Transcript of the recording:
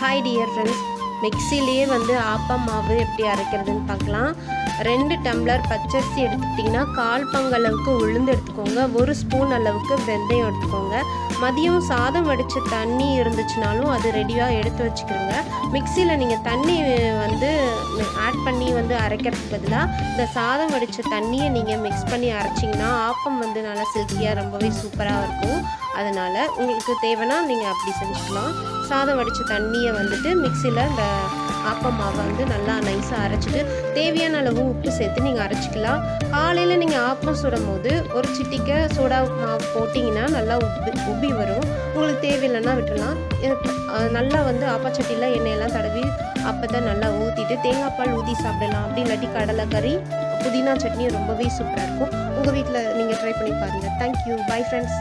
Hi dear friends மிக்சிலேயே வந்து ஆப்பம் மாவு எப்படி அரைக்கிறதுன்னு பார்க்கலாம். ரெண்டு டம்ளர் பச்சரிசி எடுத்துக்கிட்டிங்கன்னா கால் பங்களவுக்கு உளுந்து எடுத்துக்கோங்க. ஒரு ஸ்பூன் அளவுக்கு வெந்தயம் எடுத்துக்கோங்க. மதியம் சாதம் வடித்த தண்ணி இருந்துச்சுனாலும் அது ரெடியாக எடுத்து வச்சுக்கிறோங்க மிக்சியில் நீங்கள் தண்ணி வந்து பண்ணி வந்து அரைக்கிறதுக்கு பதிலாக இந்த சாதம் வடித்த தண்ணியை நீங்கள் மிக்ஸ் பண்ணி அரைச்சிங்கன்னா ஆப்பம் வந்து நல்லா சில்கியாக ரொம்பவே சூப்பராக இருக்கும். அதனால் உங்களுக்கு தேவைன்னா நீங்கள் அப்படி செஞ்சுக்கலாம். சாதம் வடித்த தண்ணியை வந்துட்டு மிக்சியில் இந்த ஆப்பம் மாவை வந்து நல்லா நைஸாக அரைச்சிட்டு தேவையான அளவு உப்பு சேர்த்து நீங்கள் அரைச்சிக்கலாம். காலையில் நீங்கள் ஆப்பம் சுடும் போது ஒரு சிட்டிக்கை சோடா மாவு போட்டிங்கன்னா நல்லா உப்பி உப்பி வரும். உங்களுக்கு தேவையில்லைன்னா விட்டுடலாம். இது- நல்லா வந்து ஆப்பச்சட்டியில் எண்ணெயெல்லாம் தடவி அப்போ நல்லா ஊற்றிட்டு தேங்காய் பால் ஊற்றி சாப்பிடலாம். அப்படி இல்லாட்டி கடலைக்கறி புதினா சட்னி ரொம்பவே சூப்பராக இருக்கும். உங்கள் வீட்டில் நீங்கள் ட்ரை பண்ணி பாருங்கள் தேங்க்யூ பை ஃப்ரெண்ட்ஸ்